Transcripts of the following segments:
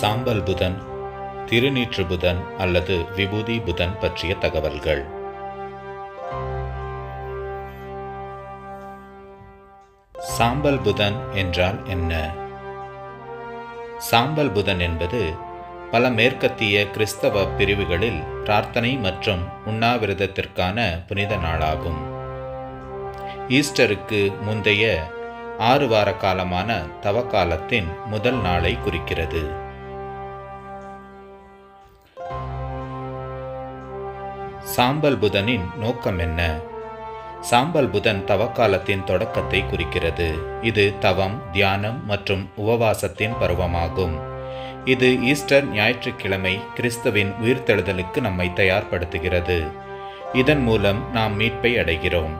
சாம்பல் புதன் திருநீற்று புதன் அல்லது விபூதி புதன் பற்றிய தகவல்கள். சாம்பல் புதன் என்றால் என்ன? சாம்பல் புதன் என்பது பல மேற்கத்திய கிறிஸ்தவ பிரிவுகளில் பிரார்த்தனை மற்றும் உண்ணாவிரதத்திற்கான புனித நாளாகும். ஈஸ்டருக்கு முந்தைய ஆறு வார காலமான தவக்காலத்தின் முதல் நாளை குறிக்கிறது. சாம்பல் புதனின் நோக்கம் என்ன? சாம்பல் புதன் தவக்காலத்தின் தொடக்கத்தை குறிக்கிறது. இது தவம் தியானம் மற்றும் உபவாசத்தின் பருவமாகும். இது ஈஸ்டர் ஞாயிற்றுக்கிழமை கிறிஸ்துவின் உயிர்த்தெழுதலுக்கு நம்மை தயார்படுத்துகிறது. இதன் மூலம் நாம் மீட்பை அடைகிறோம்.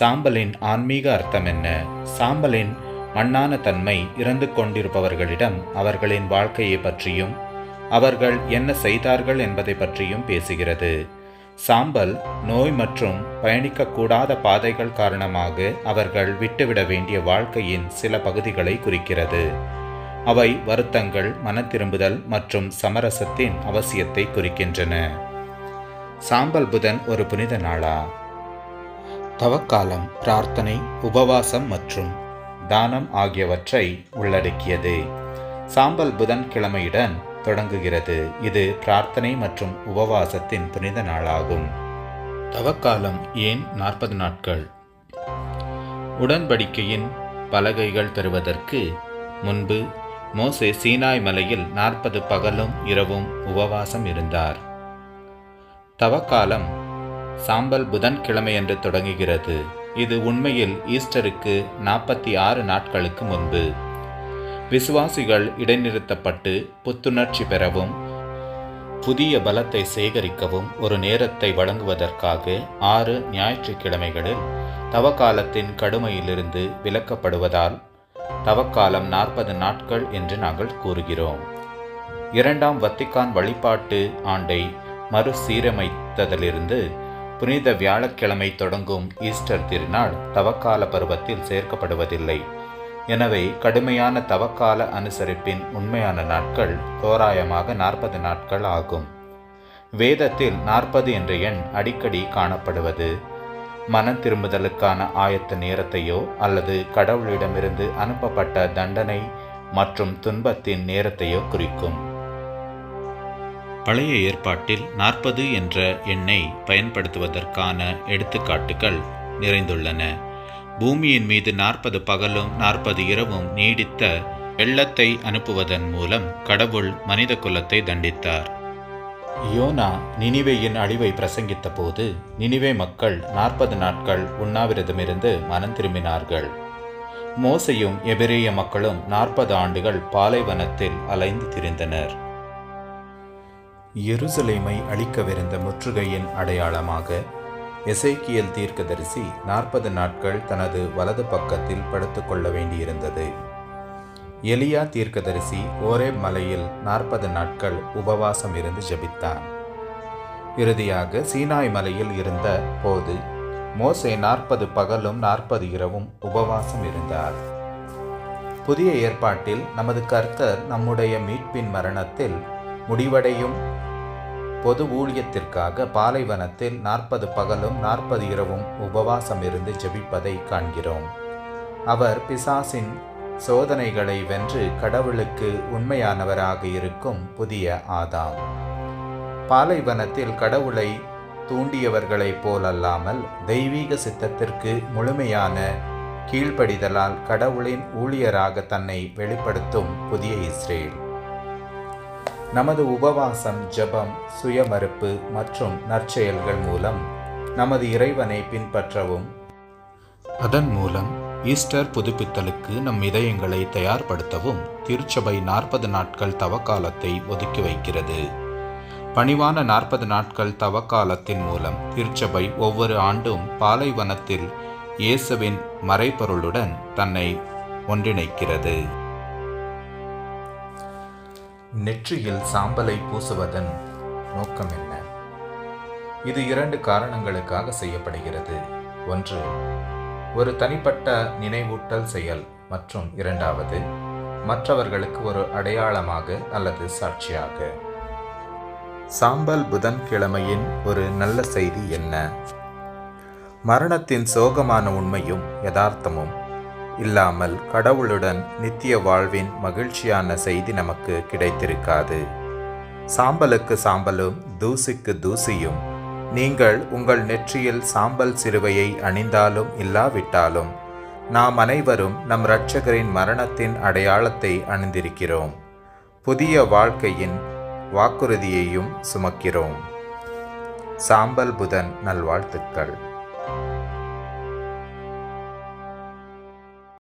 சாம்பலின் ஆன்மீக அர்த்தம் என்ன? சாம்பலின் மண்ணான தன்மை இறந்து கொண்டிருப்பவர்களிடம் அவர்களின் வாழ்க்கையை பற்றியும் அவர்கள் என்ன செய்தார்கள் என்பதை பற்றியும் பேசுகிறது. சாம்பல் நோய் மற்றும் பயணிக்கக்கூடாத பாதைகள் காரணமாக அவர்கள் விட்டுவிட வேண்டிய வாழ்க்கையின் சில பகுதிகளை குறிக்கிறது. அவை வருத்தங்கள் மனத்திரும்புதல் மற்றும் சமரசத்தின் அவசியத்தை குறிக்கின்றன. சாம்பல் புதன் ஒரு புனித நாளா? தவக்காலம் பிரார்த்தனை உபவாசம் மற்றும் தானம் ஆகியவற்றை உள்ளடக்கியது. சாம்பல் புதன் கிழமையுடன் தொடங்குகிறது. இது பிரார்த்தனை மற்றும் உபவாசத்தின் புனித நாளாகும். தவக்காலம் ஏன் நாற்பது நாட்கள்? உடன்படிக்கையின் பலகைகள் பெறுவதற்கு முன்பு மோசே சீனாய் மலையில் நாற்பது பகலும் இரவும் உபவாசம் இருந்தார். தவக்காலம் சாம்பல் புதன்கிழமையன்று தொடங்குகிறது. இது உண்மையில் ஈஸ்டருக்கு நாற்பத்தி ஆறு நாட்களுக்கு முன்பு. விசுவாசிகள் இடைநிறுத்தப்பட்டு புத்துணர்ச்சி பெறவும் புதிய பலத்தை சேகரிக்கவும் ஒரு நேரத்தை வழங்குவதற்காக ஆறு ஞாயிற்றுக்கிழமைகளில் தவக்காலத்தின் கடுமையிலிருந்து விலக்கப்படுவதால் தவக்காலம் நாற்பது நாட்கள் என்று நாங்கள் கூறுகிறோம். இரண்டாம் வத்திக்கான் வழிபாட்டு ஆண்டை மறுசீரமைத்ததிலிருந்து புனித வியாழக்கிழமை தொடங்கும் ஈஸ்டர் திருநாள் தவக்கால பருவத்தில் சேர்க்கப்படுவதில்லை. எனவே கடுமையான தவக்கால அனுசரிப்பின் உண்மையான நாட்கள் தோராயமாக நாற்பது நாட்கள் ஆகும். வேதத்தில் நாற்பது என்ற எண் அடிக்கடி காணப்படுவது மன திரும்புதலுக்கான ஆயத்த நேரத்தையோ அல்லது கடவுளிடமிருந்து அனுப்பப்பட்ட தண்டனை மற்றும் துன்பத்தின் நேரத்தையோ குறிக்கும். பழைய ஏற்பாட்டில் நாற்பது என்ற எண்ணை பயன்படுத்துவதற்கான எடுத்துக்காட்டுகள் நிறைந்துள்ளன. பூமியின் மீது நாற்பது பகலும் நாற்பது இரவும் நீடித்த வெள்ளத்தை அனுப்புவதன் மூலம் கடவுள் மனித குலத்தை தண்டித்தார். யோனா நினிவேயின் அழிவை பிரசங்கித்த போது நினிவே மக்கள் நாற்பது நாட்கள் உண்ணாவிரதமிருந்து மனம் திரும்பினார்கள். மோசையும் எபிரேய மக்களும் நாற்பது ஆண்டுகள் பாலைவனத்தில் அலைந்து திரிந்தனர். எருசலேமை அழிக்கவிருந்த முற்றுகையின் அடையாளமாக எசைக்கியல் தீர்க்கதரிசி நாற்பது நாட்கள் தனது வலது பக்கத்தில் படுத்துக்கொள்ள வேண்டியிருந்தது. எலியா தீர்க்கதரிசி ஒரே மலையில் நாற்பது நாட்கள் உபவாசம் இருந்து ஜபித்தான். இறுதியாக சீனாய் மலையில் இருந்த போது மோசே நாற்பது பகலும் நாற்பது இரவும் உபவாசம் இருந்தார். புதிய ஏற்பாட்டில் நமது கர்த்தர் நம்முடைய மீட்பின் மரணத்தில் முடிவடையும் பொது ஊழியத்திற்காக பாலைவனத்தில் நாற்பது பகலும் நாற்பது இரவும் உபவாசம் இருந்து ஜெபிப்பதை காண்கிறோம். அவர் பிசாசின் சோதனைகளை வென்று கடவுளுக்கு உண்மையானவராக இருக்கும் புதிய ஆதாம். பாலைவனத்தில் கடவுளை தூண்டியவர்களைப் போலல்லாமல் தெய்வீக சித்தத்திற்கு முழுமையான கீழ்ப்படிதலால் கடவுளின் ஊழியராக தன்னை வெளிப்படுத்தும் புதிய இஸ்ரேல். நமது உபவாசம் ஜெபம் சுயமறுப்பு மற்றும் நற்செயல்கள் மூலம் நமது இறைவனை பின்பற்றவும். அதன் மூலம் ஈஸ்டர் புதுப்பித்தலுக்கு நம் இதயங்களை தயார்படுத்தவும் திருச்சபை நாற்பது நாட்கள் தவக்காலத்தை ஒதுக்கி வைக்கிறது. பணிவான நாற்பது நாட்கள் தவக்காலத்தின் மூலம் திருச்சபை ஒவ்வொரு ஆண்டும் பாலைவனத்தில் இயேசுவின் மறைபொருளுடன் தன்னை ஒன்றிணைக்கிறது. நெற்றியில் சாம்பலை பூசுவதன் நோக்கம் என்ன? இது இரண்டு காரணங்களுக்காக செய்யப்படுகிறது. ஒன்று ஒரு தனிப்பட்ட நினைவூட்டல் செயல் மற்றும் இரண்டாவது மற்றவர்களுக்கு ஒரு அடையாளமாக அல்லது சாட்சியாக. சாம்பல் புதன்கிழமையின் ஒரு நல்ல செய்தி என்ன? மரணத்தின் சோகமான உண்மையும் யதார்த்தமும் இல்லாமல் கடவுளுடன் நித்திய வாழ்வின் மகிழ்ச்சியான செய்தி நமக்கு கிடைத்திருக்காது. சாம்பலுக்கு சாம்பலும் தூசிக்கு தூசியும் நீங்கள் உங்கள் நெற்றியில் சாம்பல் சிறுவையை அணிந்தாலும் இல்லாவிட்டாலும் நாம் அனைவரும் நம் இரட்சகரின் மரணத்தின் அடையாளத்தை அணிந்திருக்கிறோம். புதிய வாழ்க்கையின் வாக்குறுதியையும் சுமக்கிறோம். சாம்பல் புதன் நல்வாழ்த்துக்கள்.